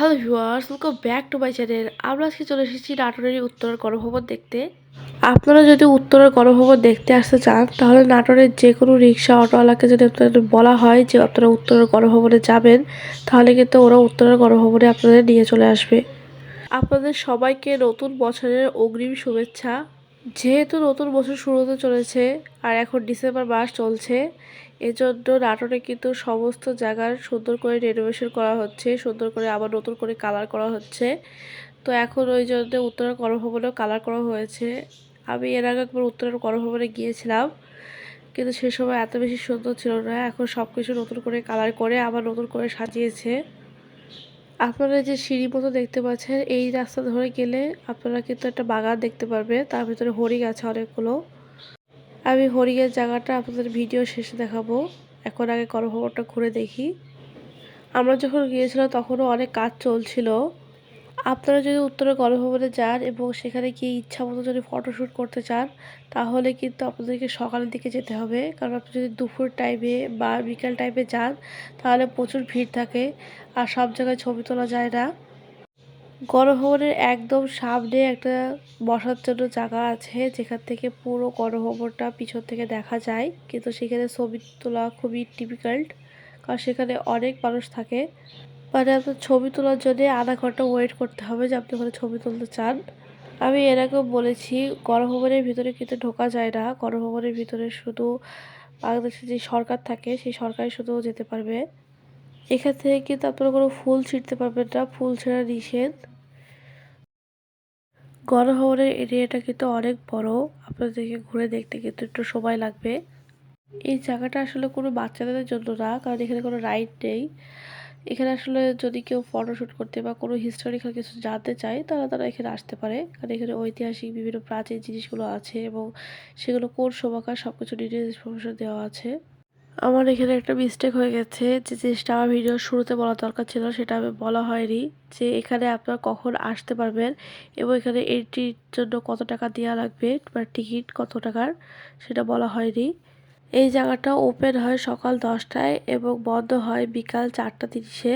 Hello viewers welcome back to my channel আমরা আজকে চলে এসেছি নাটোরের উত্তরের গণভবন দেখতে। আপনারা যদি উত্তরের গণভবন দেখতে আসতে চান, তাহলে নাটোরের যে কোনো রিক্সা অটোওয়ালাকে যদি আপনাদের বলা হয় যে আপনারা উত্তরের গণভবনে যাবেন, তাহলে কিন্তু ওরা উত্তরের গণভবনে আপনাদের নিয়ে চলে আসবে। আপনাদের সবাইকে নতুন বছরের অগ্রিম শুভেচ্ছা। যেহেতু নতুন বছর শুরু হতে চলেছে আর এখন ডিসেম্বর মাস চলছে, এজন্য নাটোরে কিন্তু সমস্ত জায়গার সুন্দর করে রেনোভেশন করা হচ্ছে, সুন্দর করে আবার নতুন করে কালার করা হচ্ছে। তো এখন ওই জন্য উত্তরের গণভবনেও কালার করা হয়েছে। আমি এর আগে একবার উত্তরের গণভবনে গিয়েছিলাম, কিন্তু সে সময় এত বেশি সুন্দর ছিল না, এখন সব কিছু নতুন করে কালার করে আবার নতুন করে সাজিয়েছে। আপনারা যে সিঁড়ি মতো দেখতে পাচ্ছেন, এই রাস্তা ধরে গেলে আপনারা কিন্তু একটা বাগান দেখতে পারবে। তার ভিতরে হরিণ আছে অনেকগুলো। আমি হরিণের জায়গাটা আপনাদের ভিডিও শেষে দেখাবো। এখন আগে কর্মভবনটা ঘুরে দেখি। আমরা যখন গিয়েছিলাম, তখনও অনেক কাজ চলছিল। আপনারা যদি উত্তরে গণভবনে যান এবং সেখানে গিয়ে ইচ্ছা মতো যদি ফটোশ্যুট করতে চান, তাহলে কিন্তু আপনাদেরকে সকালের দিকে যেতে হবে। কারণ আপনি যদি দুপুর টাইমে বা বিকাল টাইমে যান, তাহলে প্রচুর ভিড় থাকে আর সব জায়গায় ছবি তোলা যায় না। গণভবনের একদম সামনে একটা বসার জন্য জায়গা আছে, যেখান থেকে পুরো গণভবনটা পিছন থেকে দেখা যায়। কিন্তু সেখানে ছবি তোলা খুবই ডিফিকাল্ট কারণ সেখানে অনেক মানুষ থাকে। মানে আপনার ছবি তোলার জন্যে আধা ঘণ্টা ওয়েট করতে হবে যে আপনি ওখানে ছবি তুলতে চান। আমি এর আগেও বলেছি, গণভবনের ভিতরে কিন্তু ঢোকা যায় না। গণভবনের ভিতরে শুধু বাংলাদেশের যে সরকার থাকে, সেই সরকারই শুধু যেতে পারবে। এখান থেকে কিন্তু আপনারা কোনো ফুল ছিঁড়তে পারবেন না, ফুল ছেঁড়া নিষেধ। গণভবনের এরিয়াটা কিন্তু অনেক বড়, আপনাদেরকে ঘুরে দেখতে কিন্তু একটু সময় লাগবে। এই জায়গাটা আসলে কোনো বাচ্চাদের জন্য না, কারণ এখানে কোনো রাইড নেই। এখানে আসলে যদি কেউ ফটোশ্যুট করতে বা কোনো হিস্টোরিক্যাল কিছু জানতে চায়, তারা তারা এখানে আসতে পারে। কারণ এখানে ঐতিহাসিক বিভিন্ন প্রাচীন জিনিসগুলো আছে এবং সেগুলো কোন সময়কার সব কিছু ডিটেলস ইনফরমেশন দেওয়া আছে। আমার এখানে একটা মিস্টেক হয়ে গেছে যে জিনিসটা আমার ভিডিওর শুরুতে বলা দরকার ছিল, সেটা আমি বলা হয়নি। যে এখানে আপনার কখন আসতে পারবেন এবং এখানে এন্ট্রির জন্য কত টাকা দেওয়া লাগবে বা টিকিট কত টাকার, সেটা বলা হয়নি। এই জায়গাটা ওপেন হয় সকাল দশটায় এবং বন্ধ হয় বিকাল চারটা তিরিশে।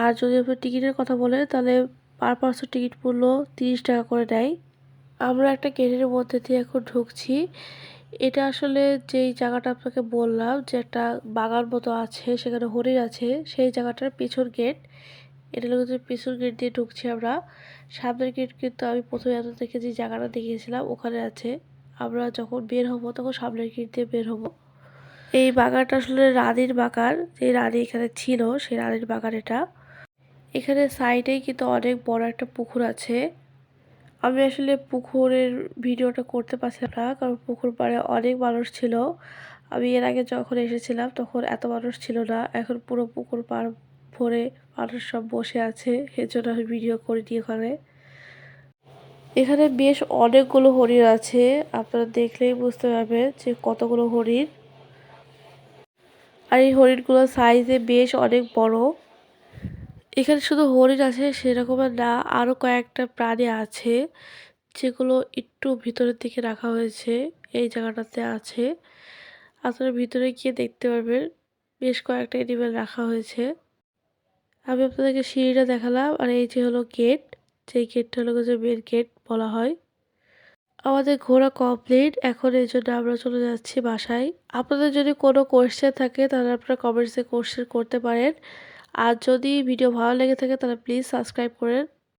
আর যদি আপনি টিকিটের কথা বলেন, তাহলে পার পার্সন টিকিট মূল্য তিরিশ টাকা করে নেয়। আমরা একটা গেটের মধ্যে দিয়ে এখন ঢুকছি। এটা আসলে যেই জায়গাটা আপনাকে বললাম যে একটা বাগান মতো আছে, সেখানে হরিণ আছে, সেই জায়গাটার পিছন গেট এটা যে পেছন গেট দিয়ে ঢুকছি আমরা। সামনের গেট কিন্তু আমি প্রথমে থেকে যে জায়গাটা দেখিয়েছিলাম, ওখানে আছে। আমরা যখন বের হব, তখন সামনের গেট দিয়ে বের হব। এই বাগানটা আসলে রানীর বাগান। যে রানী এখানে ছিল সেই রানীর বাগান এটা। এখানে সাইডেই কিন্তু অনেক বড় একটা পুকুর আছে। আমি আসলে পুকুরের ভিডিওটা করতে পারছিলাম না, কারণ পুকুর পাড়ে অনেক মানুষ ছিল। আমি এর আগে যখন এসেছিলাম, তখন এত মানুষ ছিল না। এখন পুরো পুকুর পাড় ভরে মানুষ সব বসে আছে। এর জন্য আমি ভিডিও করে দিয়ে ওখানে এখানে বেশ অনেকগুলো হরিণ আছে। আপনারা দেখলেই বুঝতে পারবেন যে কতগুলো হরিণ। আর এই হরিণগুলো সাইজে বেশ অনেক বড়। এখানে শুধু হরিণ আছে সেরকমের না আরও কয়েকটা প্রাণী আছে যেগুলো একটু ভিতরের দিকে রাখা হয়েছে, এই জায়গাটাতে আছে। আপনারা ভিতরে গিয়ে দেখতে পারবেন বেশ কয়েকটা এনিমেল রাখা হয়েছে। আমি আপনাদেরকে সিঁড়িটা দেখালাম আর এই যে হলো গেট যেই গেটটা হলো যে মেন গেট বলা হয়। আমাদের ঘোরা কমপ্লিট এখন এই জন্য আমরা চলে যাচ্ছি বাসায়। আপনাদের যদি কোনো কোয়েশ্চেন থাকে, তাহলে আপনারা কমেন্টসে কোয়েশ্চেন করতে পারেন। আর যদি ভিডিও ভালো লেগে থাকে, তাহলে প্লিজ সাবস্ক্রাইব করেন।